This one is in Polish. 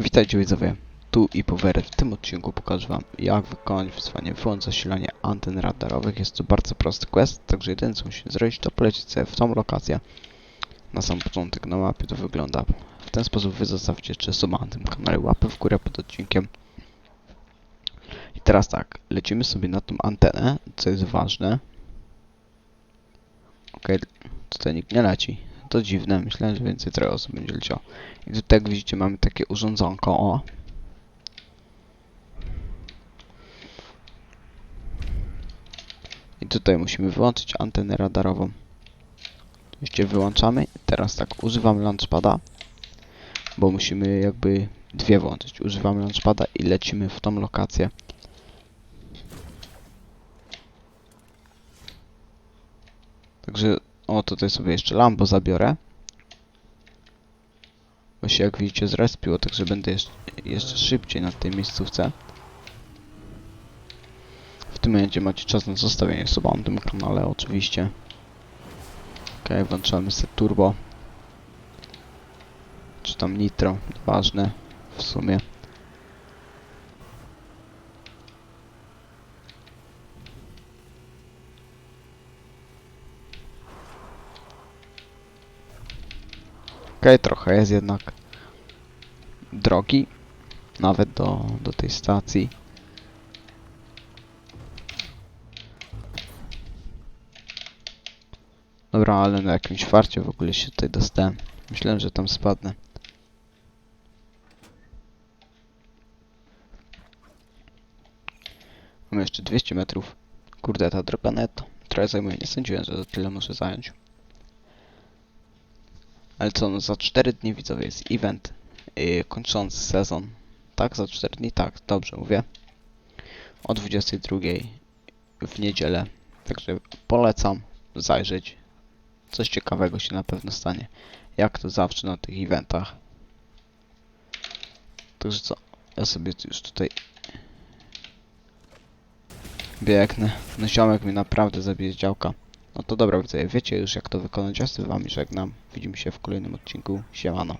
Witajcie widzowie, tu i Power. W tym odcinku pokażę wam jak wykonać wyzwanie wyłącz zasilanie anten radarowych. Jest to bardzo prosty quest, także jedyne co musicie zrobić to polecieć sobie w tą lokację. Na sam początek na mapie to wygląda w ten sposób. Wy zostawcie jeszcze suba na tym kanale, łapę w górę pod odcinkiem. I teraz tak, lecimy sobie na tą antenę, co jest ważne. Okej, tutaj nikt nie leci. To dziwne, myślałem, że więcej trochę osób będzie leciało. I tutaj jak widzicie mamy takie urządzonko, o. I tutaj musimy wyłączyć antenę radarową. Oczywiście wyłączamy. Teraz tak, używam launchpada, bo musimy jakby dwie włączyć. Używamy launchpada i lecimy w tą lokację. Także, o tutaj sobie jeszcze Lambo zabiorę. Bo się jak widzicie zrespiło, także będę jeszcze, jeszcze szybciej na tej miejscówce. W tym momencie macie czas na zostawienie suba na tym kanale oczywiście. Ok, włączamy sobie turbo. Czy tam nitro, ważne w sumie. Trochę jest jednak drogi, nawet do, do tej stacji. Dobra, ale na jakimś farcie w ogóle się tutaj dostałem. Myślałem, że tam spadnę. Mam jeszcze 200 metrów. Kurde, ta droga netto. Trochę zajmuje, nie sądziłem, że to tyle muszę zająć. Ale co, no za 4 dni widzowie jest event yy, kończący sezon. Tak, za 4 dni, tak, dobrze mówię. O 22 w niedzielę. Także polecam zajrzeć. Coś ciekawego się na pewno stanie. Jak to zawsze na tych eventach. Także co, ja sobie już tutaj biegnę. No ziomek mi naprawdę zabije działka. No to dobra, widzowie, wiecie już jak to wykonać. Ja z wami żegnam. Widzimy się w kolejnym odcinku. Siemano.